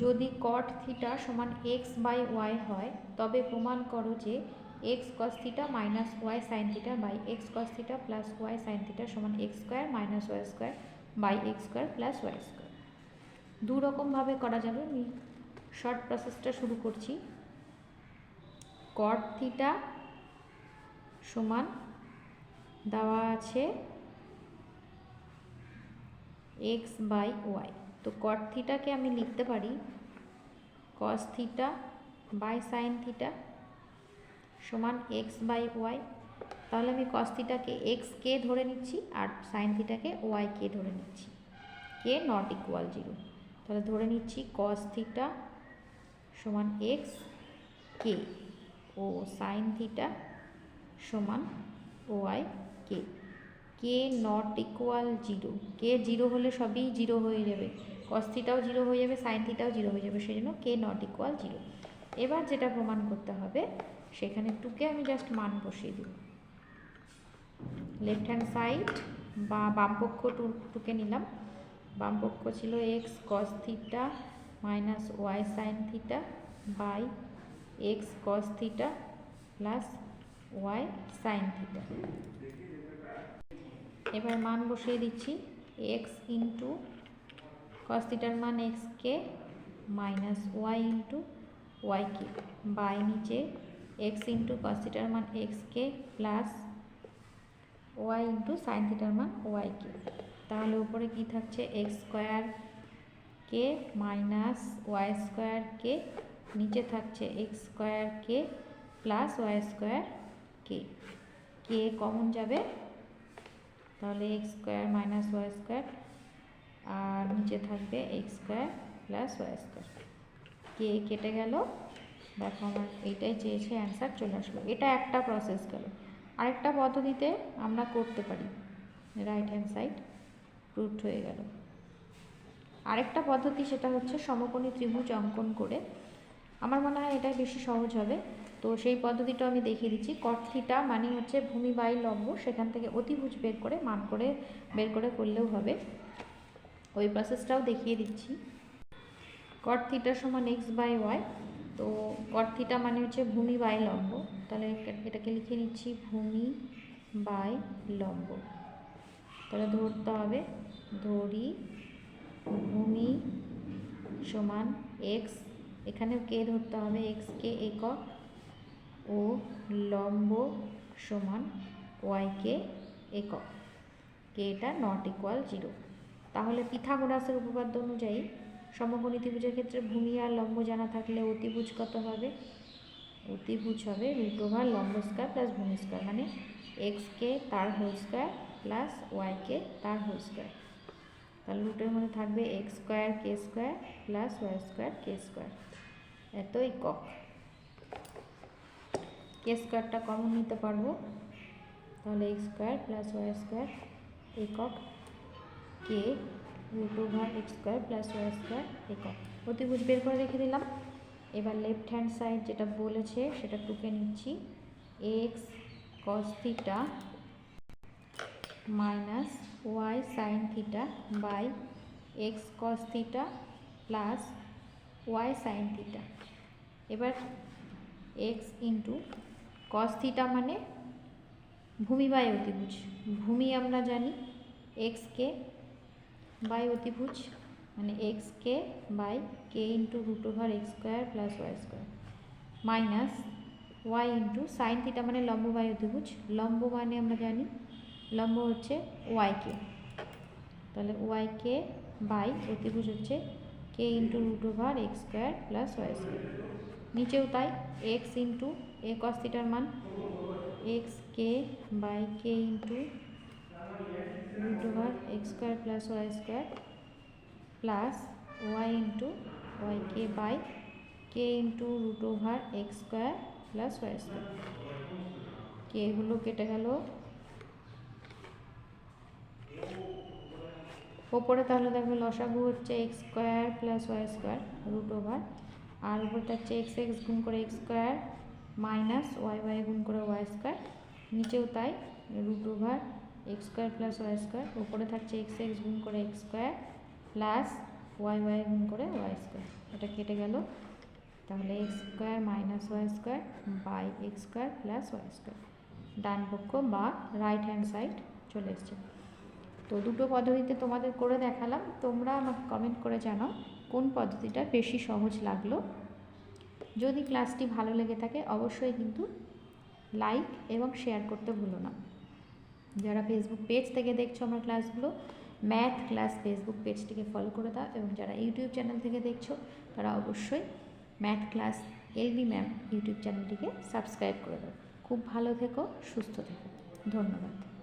যদি cot theta সমান x by Y হয়, তবে প্রমাণ করো যে X cos theta minus Y sine theta by X cos theta plus Y sine theta সমান X square minus Y square by X square plus Y square দু রকমভাবে করা যাবে। আমি শর্ট প্রসেসটা শুরু করছি। কট থিটা সমান দেওয়া আছে এক্স বাই ওয়াই তো কট থিটাকে আমি লিখতে পারি cos theta by sine theta সমান এক্স বাই ওয়াই তাহলে আমি কস থিটাকে এক্স কে ধরে নিচ্ছি আর সাইন থিটাকে ওয়াই কে ধরে নিচ্ছি। কে নট ইকুয়াল জিরো তাহলে ধরে নিচ্ছি কস থিটা সমান এক্স কে ও সাইন থিটা সমান Y K. K not equal zero K zero হলে সবই জিরো হয়ে যাবে। কস থিটাও জিরো হয়ে যাবে সাইন থিটাও জিরো হয়ে যাবে সেই জন্য কে নট ইকুয়াল জিরো এবার যেটা প্রমাণ করতে হবে, সেখানে টুকে আমি জাস্ট মান বসিয়ে দিব। লেফট হ্যান্ড সাইড বা বামপক্ষ টু টুকে নিলাম। বামপক্ষ ছিল X cos theta minus Y sine theta by X cos theta plus Y sine theta এবার মান বসিয়ে দিচ্ছি এক্স ইন্টু কস থিটার মান X K minus Y into Y K by নিচে এক্স ইন্টু কস থিটার মান X K plus Y into sine থিটার মান ওয়াই কে তাহলে উপরে কি থাকছে X square K minus Y square K নিচে থাকছে X square K plus Y square K K common যাবে তাহলে X square minus Y square আর নিচে থাকবে X square plus Y square K কেটে গেল? দেখো আমার এইটাই চেয়েছে অ্যান্সার চলে আসলো। এটা একটা প্রসেস গেল। আরেকটা পদ্ধতিতে আমরা করতে পারি। রাইট হ্যান্ড সাইড রুট হয়ে গেল। আরেকটা পদ্ধতি সেটা হচ্ছে সমকোণী ত্রিভুজ অঙ্কন করে। আমার মনে হয় এটাই বেশি সহজ হবে। তো সেই পদ্ধতিটা আমি দেখিয়ে দিচ্ছি। কট থিটা মানে হচ্ছে ভূমি বাই লম্ব। সেখান থেকে অতিভুজ বের করে মান করে বের করে করলেও হবে। ওই প্রসেসটাও দেখিয়ে দিচ্ছি। কট থিটা সমান এক্স বাই ওয়াই তো কট থিটা মানে হচ্ছে ভূমি বাই লম্ব। তাহলে এটাকে লিখে নিচ্ছি ভূমি বাই লম্ব। তাহলে ধরতে হবে, ধরি ভূমি সমান এক্স এখানেও কে ধরতে হবে এক্স কে একক ও লম্ব সমান ওয়াই কে একক। কে এটা নট ইকুয়াল জিরো তাহলে পিথাগোরাসের উপপাদ্য অনুযায়ী সমকোণী ত্রিভুজের ক্ষেত্রে ভূমি আর লম্ব জানা থাকলে অতিভুজ কত হবে? অতিভুজ হবে রুট ওভার লম্ব স্কোয়ার প্লাস ভূমি স্কোয়ার মানে এক্স কে তার whole square plus Y K তার হোল স্কোয়ার। তাহলে রুটের মধ্যে থাকবে X square K square plus Y square K square. এত একক কে স্কোয়ারটা কমন নিতে পারব। তাহলে X square plus Y square একক। K root over X square plus Y square একক। অতিভুজ বের করে রেখে দিলাম। এবার লেফট হ্যান্ড সাইড যেটা বলেছে, সেটা টুকে নিচ্ছি। X cos theta minus Y sine theta by X cos theta plus Y sine theta এবার এক্স ইন্টু কস থিটা মানে ভূমি বাই অতিভুজ। ভূমি আমরা জানি এক্স কে বাই অতিভুজ মানে X K by K into root over X square plus Y square minus Y into sine theta মানে লম্ব বাই অতিভুজ, লম্ব মানে আমরা জানি লম্ব হচ্ছে ওয়াই কে তাহলে ওয়াই কে বাই অতিভুজ হচ্ছে K into root over X square plus Y square নিচেও তাই এক্স ইন্টু এ কস থিটার মান X K by K into root over X square plus Y square plus Y into Y K by K into root over X square plus Y square K এগুলো কেটে গেল। ওপরে তাহলে দেখবে লসাগু হচ্ছে X square plus Y square root over আর উপরে থাকছে এক্স এক্স গুণ করে X square minus Y Y গুণ করে ওয়াই স্কোয়ার নিচেও তাই root over X square plus Y square, উপরে থাকছে এক্স এক্স গুণ করে X square plus Y Y গুণ করে ওয়াই স্কোয়ার। এটা কেটে গেল। তাহলে X square minus Y square by X square plus Y square. ডান পক্ষ বা রাইট হ্যান্ড সাইড চলে এসছে। তো দুটো পদ্ধতিতে তোমাদের করে দেখালাম। তোমরা আমাকে কমেন্ট করে জানাও কোন পদ্ধতিটা বেশি সহজ লাগল। যদি ক্লাসটি ভালো লেগে থাকে, অবশ্যই কিন্তু লাইক এবং শেয়ার করতে ভুলো না। যারা ফেসবুক পেজ থেকে দেখছ আমার ক্লাসগুলো ম্যাথ ক্লাস ফেসবুক পেজটিকে ফলো করে দাও এবং যারা ইউটিউব চ্যানেল থেকে দেখছ, তারা অবশ্যই math class L B ma'am YouTube চ্যানেলটিকে সাবস্ক্রাইব করে দাও। খুব ভালো থেকো, সুস্থ থেকো। ধন্যবাদ।